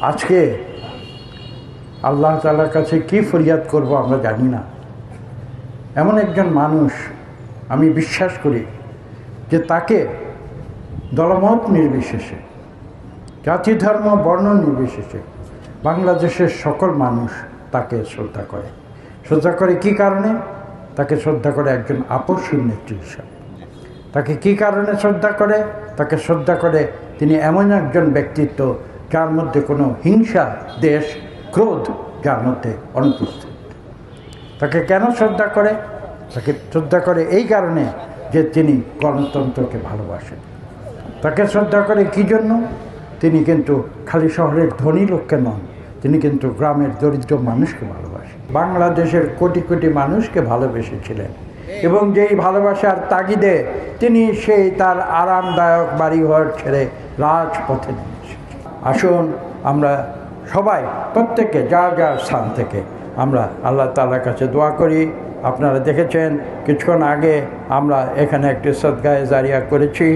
আজকে আল্লাহ তালার কাছে কি ফরিয়াদ করব আমরা জানি না। এমন একজন মানুষ আমি বিশ্বাস করি যে তাকে দলমত নির্বিশেষে, জাতি ধর্ম, বর্ণ নির্বিশেষে বাংলাদেশের সকল মানুষ তাকে শ্রদ্ধা করে। শ্রদ্ধা করে কি কারণে? তাকে শ্রদ্ধা করে একজন আপসীর নেত্রী হিসাবে তাকে কি কারণে শ্রদ্ধা করে? তাকে শ্রদ্ধা করে তিনি এমন একজন ব্যক্তিত্ব যার মধ্যে কোনো হিংসা, দেশ, ক্রোধ যার মধ্যে অনুপস্থিত। তাকে কেন শ্রদ্ধা করে? তাকে শ্রদ্ধা করে এই কারণে যে তিনি গণতন্ত্রকে ভালোবাসেন। তাকে শ্রদ্ধা করে কি জন্য? তিনি কিন্তু খালি শহরের ধনী লোককে নন, তিনি কিন্তু গ্রামের দরিদ্র মানুষকে ভালোবাসেন। বাংলাদেশের কোটি কোটি মানুষকে ভালোবেসেছিলেন এবং যেই ভালোবাসার তাগিদে তিনি সেই তার আরামদায়ক বাড়িঘর ছেড়ে রাজপথে নেমে এসেছেন। আসুন, আমরা সবাই, প্রত্যেকে যা যা স্থান থেকে আমরা আল্লাহ তালার কাছে দোয়া করি। আপনারা দেখেছেন, কিছুক্ষণ আগে আমরা এখানে একটি সদ্গায় জারিয়া করেছি।